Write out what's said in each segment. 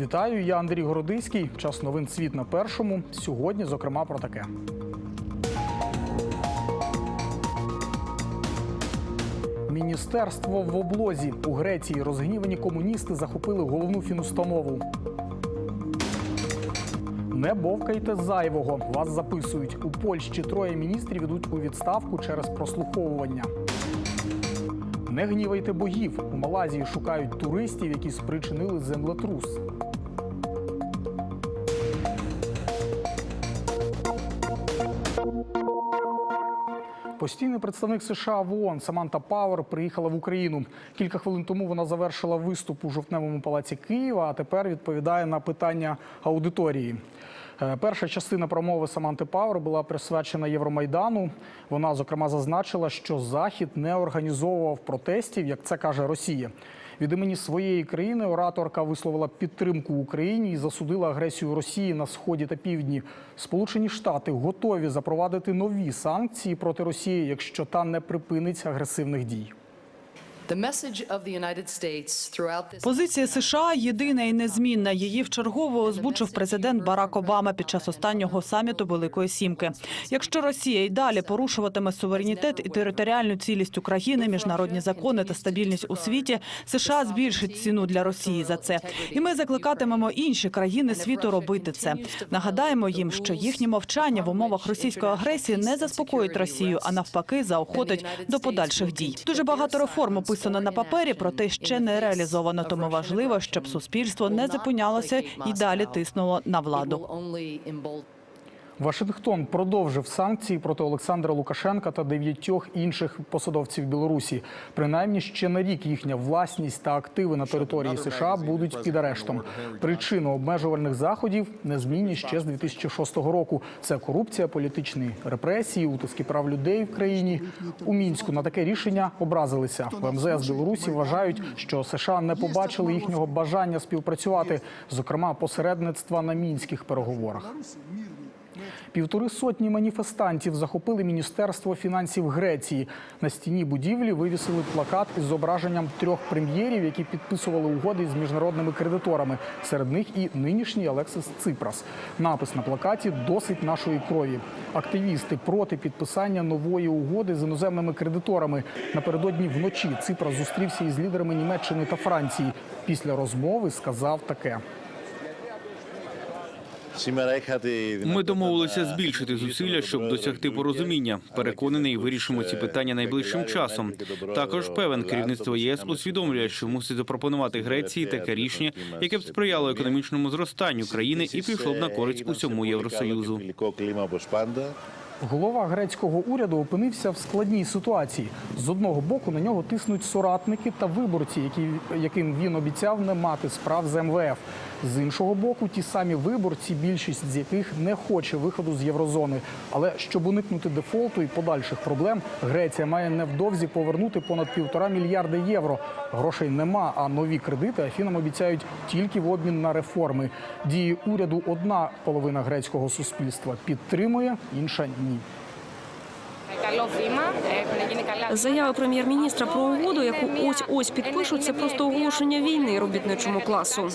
Вітаю, я Андрій Городиський. Час новин світ на першому. Сьогодні, зокрема, про таке. Міністерство в облозі у Греції розгнівані комуністи захопили головну фінустанову. Не бовкайте зайвого. Вас записують. У Польщі троє міністрів ідуть у відставку через прослуховування. Не гнівайте богів. У Малайзії шукають туристів, які спричинили землетрус. Постійний представник США в ООН Саманта Пауер приїхала в Україну. Кілька хвилин тому вона завершила виступ у жовтневому палаці Києва, а тепер відповідає на питання аудиторії. Е, Перша частина промови Саманти Пауер була присвячена Євромайдану. Вона зокрема зазначила, що Захід не організовував протестів, як це каже Росія. Від імені своєї країни ораторка висловила підтримку Україні і засудила агресію Росії на сході та півдні. Сполучені Штати готові запровадити нові санкції проти Росії, якщо та не припинить агресивних дій. Позиція США єдина і незмінна. Її вчергово озвучив президент Барак Обама під час останнього саміту Великої Сімки. Якщо Росія й далі порушуватиме суверенітет і територіальну цілість України, міжнародні закони та стабільність у світі, США збільшить ціну для Росії за це. І ми закликатимемо інші країни світу робити це. Нагадаємо їм, що їхнє мовчання в умовах російської агресії не заспокоїть Росію, а навпаки, заохотить до подальших дій. Дуже багато реформ описано на папері, проте ще не реалізовано. Тому важливо, щоб суспільство не зупинялося і далі тиснуло на владу. Вашингтон продовжив санкції проти Олександра Лукашенка та дев'ятьох інших посадовців Білорусі. Принаймні ще на рік їхня власність та активи на території США будуть під арештом. Причина обмежувальних заходів незмінні ще з 2006 року. Це корупція, політичні репресії, утиски прав людей в країні. У мінську на таке рішення образилися. В МЗС Білорусі вважають, що США не побачили їхнього бажання співпрацювати, зокрема посередництва на мінських переговорах. Півтори сотні маніфестантів захопили Міністерство фінансів Греції. На стіні будівлі вивісили плакат із зображенням трьох прем'єрів, які підписували угоди з міжнародними кредиторами. Серед них і нинішній Алексис Ципрас. Напис на плакаті досить нашої крові. Активісти проти підписання нової угоди з іноземними кредиторами. Напередодні вночі Ципрас зустрівся із лідерами Німеччини та Франції. Після розмови сказав таке. Ми домовилися збільшити зусилля, щоб досягти порозуміння. Переконаний, вирішимо ці питання найближчим часом. Також певен керівництво ЄС усвідомлює, що мусить запропонувати Греції таке рішення, яке б сприяло економічному зростанню країни і пішло б на користь усьому Євросоюзу. Голова грецького уряду опинився в складній ситуації. З одного боку на нього тиснуть соратники та виборці, які, яким він обіцяв не мати справ з МВФ. З іншого боку, ті самі виборці, більшість з яких не хоче виходу з єврозони. Але щоб уникнути дефолту і подальших проблем, Греція має невдовзі повернути понад півтора мільярди євро. Грошей нема, а нові кредити Афінам обіцяють тільки в обмін на реформи. Дії уряду одна половина грецького суспільства підтримує, інша ні. Заява прем'єр-міністра про угоду, яку ось ось підпишуть, це просто оголошення війни робітничому класу.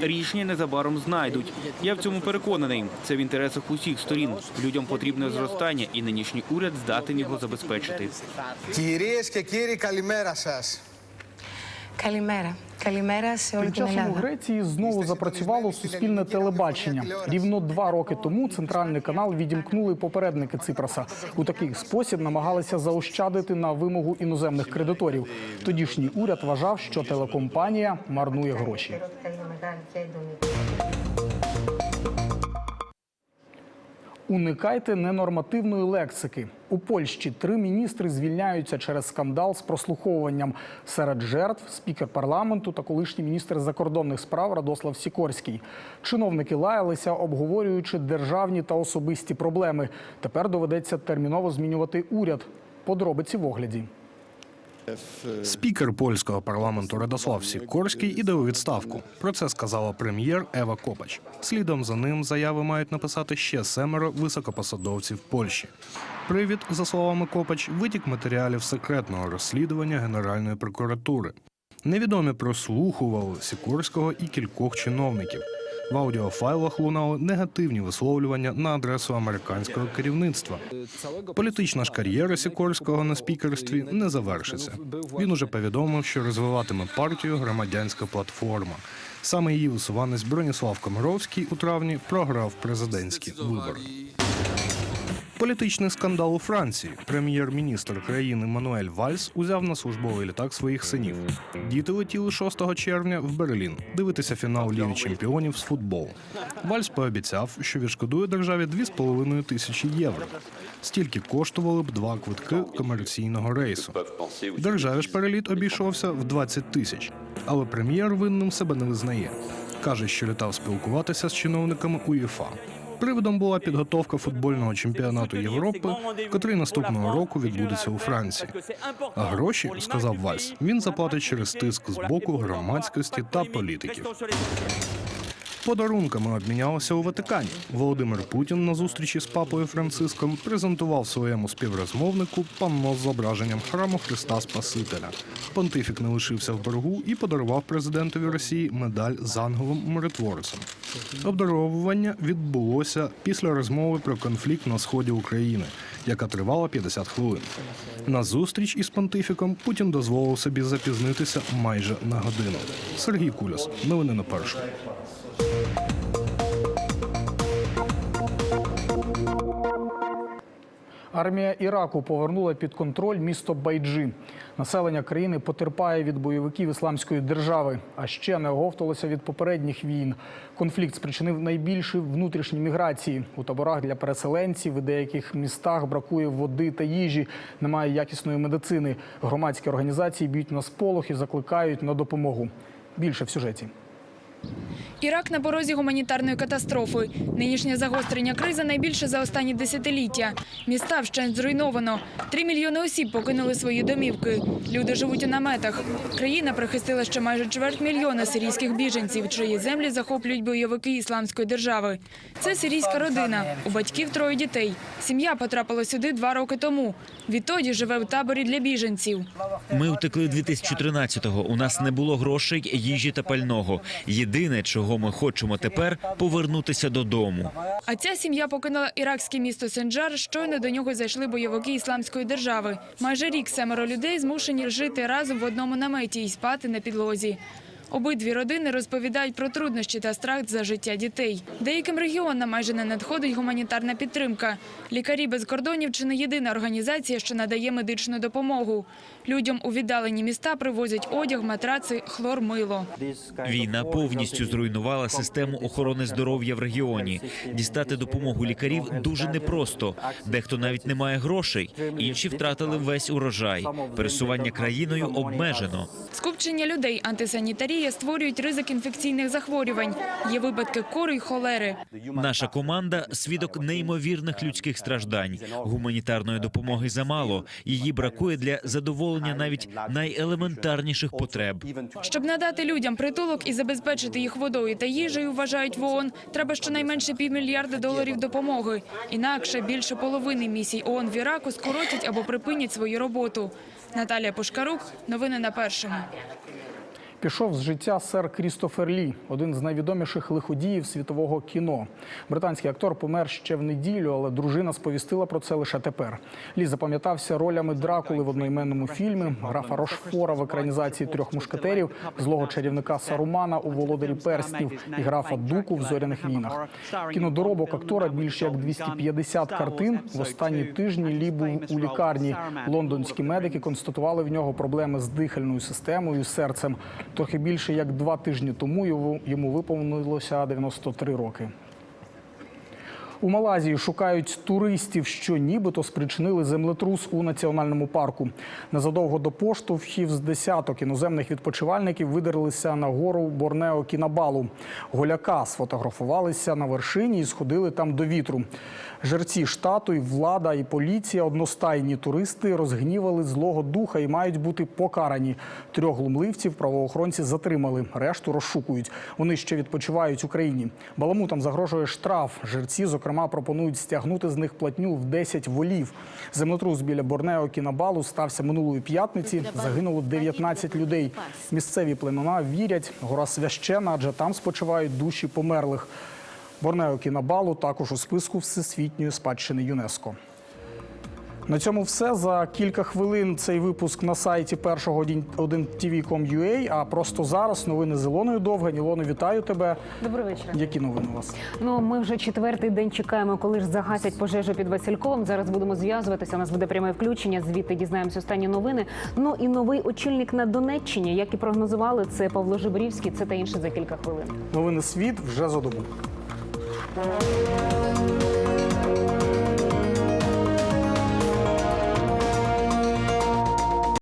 Рішення незабаром знайдуть. Я в цьому переконаний. Це в інтересах усіх сторін. Людям потрібне зростання, і нинішній уряд здатен його забезпечити. Кірієська кірі калімера сас. Καλημέρα. Καλημέρα σε όλη Тим την часом у Ελλάδα. Греції знову запрацювало суспільне телебачення. Рівно два роки тому центральний канал відімкнули попередники Ципраса. У такий спосіб намагалися заощадити на вимогу іноземних кредиторів. Тодішній уряд вважав, що телекомпанія марнує гроші. Уникайте ненормативної лексики. У Польщі три міністри звільняються через скандал з прослуховуванням. Серед жертв спікер парламенту та колишній міністр закордонних справ Радослав Сікорський. Чиновники лаялися, обговорюючи державні та особисті проблеми. Тепер доведеться терміново змінювати уряд. Подробиці в огляді. Спікер польського парламенту Радослав Сікорський іде у відставку. Про це сказала прем'єр Ева Копач. Слідом за ним заяви мають написати ще семеро високопосадовців Польщі. Привід, за словами Копач, витік матеріалів секретного розслідування Генеральної прокуратури. Невідомі прослухували Сікорського і кількох чиновників. В аудіофайлах лунали негативні висловлювання на адресу американського керівництва. Політична ж кар'єра Сікорського на спікерстві не завершиться. Він уже повідомив, що розвиватиме партію громадянська платформа. Саме її висуванець Броніслав Комаровський у травні програв президентські вибори. Політичний скандал у Франції. Прем'єр-міністр країни Мануель Вальс узяв на службовий літак своїх синів. Діти летіли 6 червня в Берлін дивитися фінал Ліги чемпіонів з футболу. Вальс пообіцяв, що відшкодує державі 2,5 тисячі євро. Стільки коштували б два квитки комерційного рейсу. Державі ж переліт обійшовся в 20 тисяч. Але прем'єр винним себе не визнає. Каже, що літав спілкуватися з чиновниками УЄФА. Приводом була підготовка футбольного чемпіонату Європи, котрий наступного року відбудеться у Франції. А гроші, сказав Вальс, він заплатить через тиск з боку громадськості та політиків. Подарунками обмінялися у Ватикані. Володимир Путін на зустрічі з папою Франциском презентував своєму співрозмовнику панно з зображенням храму Христа Спасителя. Понтифік не лишився в боргу і подарував президентові Росії медаль з ангелом миротворцем. Обдаровування відбулося після розмови про конфлікт на сході України, яка тривала 50 хвилин. На зустріч із понтифіком Путін дозволив собі запізнитися майже на годину. Сергій Куляс, новини на першому. Армія Іраку повернула під контроль місто Байджи. Населення країни потерпає від бойовиків ісламської держави, а ще не оговталося від попередніх війн. Конфлікт спричинив найбільші внутрішні міграції. У таборах для переселенців у деяких містах бракує води та їжі, немає якісної медицини. Громадські організації б'ють на сполох і закликають на допомогу. Більше в сюжеті. Ірак на порозі гуманітарної катастрофи. Нинішнє загострення кризи найбільше за останні десятиліття. Міста вщент зруйновано. Три мільйони осіб покинули свої домівки. Люди живуть у наметах. Країна прихистила ще майже чверть мільйона сирійських біженців, чиї землі захоплюють бойовики ісламської держави. Це сирійська родина. У батьків троє дітей. Сім'я потрапила сюди два роки тому. Відтоді живе в таборі для біженців. Ми втекли 2013-го. У нас не було грошей, їжі та пального. Єдине, чого ми хочемо тепер повернутися додому. А ця сім'я покинула іракське місто Сенджар. Щойно до нього зайшли бойовики ісламської держави. Майже рік семеро людей змушені жити разом в одному наметі і спати на підлозі. Обидві родини розповідають про труднощі та страх за життя дітей. Деяким регіонам майже не надходить гуманітарна підтримка. Лікарі без кордонів чи не єдина організація, що надає медичну допомогу. Людям у віддалені міста привозять одяг, матраци, хлор, мило. Війна повністю зруйнувала систему охорони здоров'я в регіоні. Дістати допомогу лікарів дуже непросто. Дехто навіть не має грошей, інші втратили весь урожай. Пересування країною обмежено. Скупчення людей, антисанітарія створюють ризик інфекційних захворювань. Є випадки кори й холери. Наша команда свідок неймовірних людських страждань. Гуманітарної допомоги замало. Її бракує для задоволення навіть найелементарніших потреб. Щоб надати людям притулок і забезпечити їх водою та їжею, вважають в ООН, треба щонайменше півмільярда доларів допомоги. Інакше більше половини місій ООН в Іраку скоротять або припинять свою роботу. Наталія Пушкарук, новини на першому. Пішов з життя сер Крістофер Лі, один з найвідоміших лиходіїв світового кіно. Британський актор помер ще в неділю, але дружина сповістила про це лише тепер. Лі запам'ятався ролями Дракули в одноіменному фільмі, графа Рошфора в екранізації трьох мушкетерів, злого чарівника Сарумана у володарі перснів і графа Дуку в зоряних війнах. Кінодоробок актора більше як 250 картин. В останні тижні Лі був у лікарні. Лондонські медики констатували в нього проблеми з дихальною системою, серцем. Трохи більше як два тижні тому йому- виповнилося 93 роки. У Малайзії шукають туристів, що нібито спричинили землетрус у національному парку. Незадовго до поштовхів з десяток іноземних відпочивальників видерлися на гору Борнео Кінабалу. Голяка сфотографувалися на вершині і сходили там до вітру. Жерці штату, і влада і поліція, одностайні туристи розгнівали злого духа і мають бути покарані. Трьох глумливців правоохоронці затримали, решту розшукують. Вони ще відпочивають Україні. Баламутам загрожує штраф. Жерці, зокрема. Зокрема, пропонують стягнути з них платню в 10 волів. Землетрус біля Борнео Кінабалу стався минулої п'ятниці. Загинуло 19 людей. Місцеві племена вірять, гора священа, адже там спочивають душі померлих. Борнео Кінабалу також у списку всесвітньої спадщини ЮНЕСКО. На цьому все за кілька хвилин. Цей випуск на сайті першого 1tv.com.ua, А просто зараз новини з Ілоною Довгань. Ілоно, вітаю тебе. Добрий вечір. Які новини у вас? Ну ми вже четвертий день чекаємо, коли ж загасять пожежу під Васильковим. Зараз будемо зв'язуватися. У нас буде пряме включення. Звідти дізнаємося останні новини. Ну і новий очільник на Донеччині, як і прогнозували, це Павло Жибрівський. Це та інше за кілька хвилин. Новини світ вже за добу.